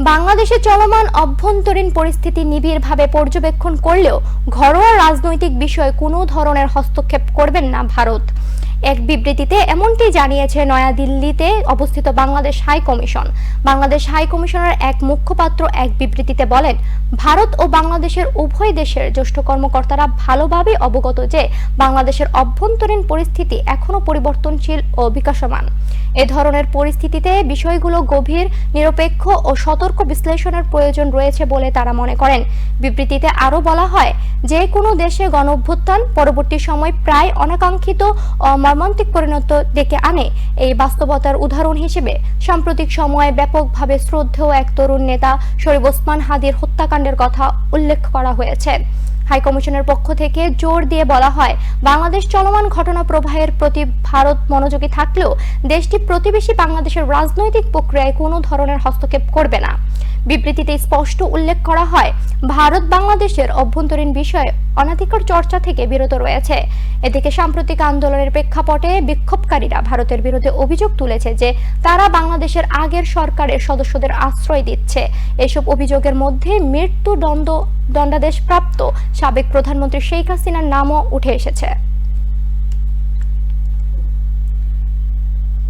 বাংলাদেশে চলমান অভ্যন্তরীণ পরিস্থিতি নিবিড়ভাবে পর্যবেক্ষণ করলেও ঘরোয়া রাজনৈতিক বিষয়ে কোনো ধরনের হস্তক্ষেপ করবেন না ভারত। এক বিবৃতিতে এমনটি জানিয়েছে নয়াদিল্লিতে অবস্থিত Bangladesh high commission. Bangladesh high কমিশনের এক মুখপাত্র এক বিবৃতিতে বলেন, ভারত ও বাংলাদেশের উভয় দেশের জ্যেষ্ঠ কর্মকর্তারা ভালোভাবে অবগত যে বাংলাদেশের অভ্যন্তরীণ পরিস্থিতি এখনও পরিবর্তনশীল ও বিকাশমান। এ ধরনের পরিস্থিতিতে বিষয়গুলো গভীর, নিরপেক্ষ ও সতর্ক বিশ্লেষণের প্রয়োজন রয়েছে বলে তারা মনে করেন। বিবৃতিতে আরও বলা হয়, যে কোনো দেশে গণ অভ্যুত্থান পরবর্তী সময় প্রায় অনাকাঙ্ক্ষিত মর্মান্তিক পরিণত ডেকে আনে। এই বাস্তবতার উদাহরণ হিসেবে সাম্প্রতিক সময়ে ব্যাপকভাবে শ্রদ্ধেয় এক তরুণ নেতা শরীফ ওসমান হাদির হত্যাকাণ্ডের কথা উল্লেখ করা হয়েছে। হাই কমিশনের পক্ষ থেকে জোর দিয়ে বলা হয়, বাংলাদেশ চলমান ঘটনা প্রবাহের প্রতি ভারত মনোযোগী থাকলেও দেশটি প্রতিবেশী বাংলাদেশের রাজনৈতিক প্রক্রিয়ায় কোনো ধরনের হস্তক্ষেপ করবে না। বিবৃতিতে স্পষ্ট উল্লেখ করা হয় ভারত বাংলাদেশের অভ্যন্তরীণ বিষয়ে অনাধিকার চর্চা থেকে বিরত রয়েছে। এদিকে সাম্প্রতিক আন্দোলনের প্রেক্ষাপটে বিক্ষোভকারীরা ভারতের বিরুদ্ধে অভিযোগ তুলেছে যে, তারা বাংলাদেশের আগের সরকারের সদস্যদের আশ্রয় দিচ্ছে। এসব অভিযোগের মধ্যে মৃত্যুদণ্ড দণ্ডাদেশপ্রাপ্ত সাবেক প্রধানমন্ত্রী শেখ হাসিনার নামও উঠে এসেছে।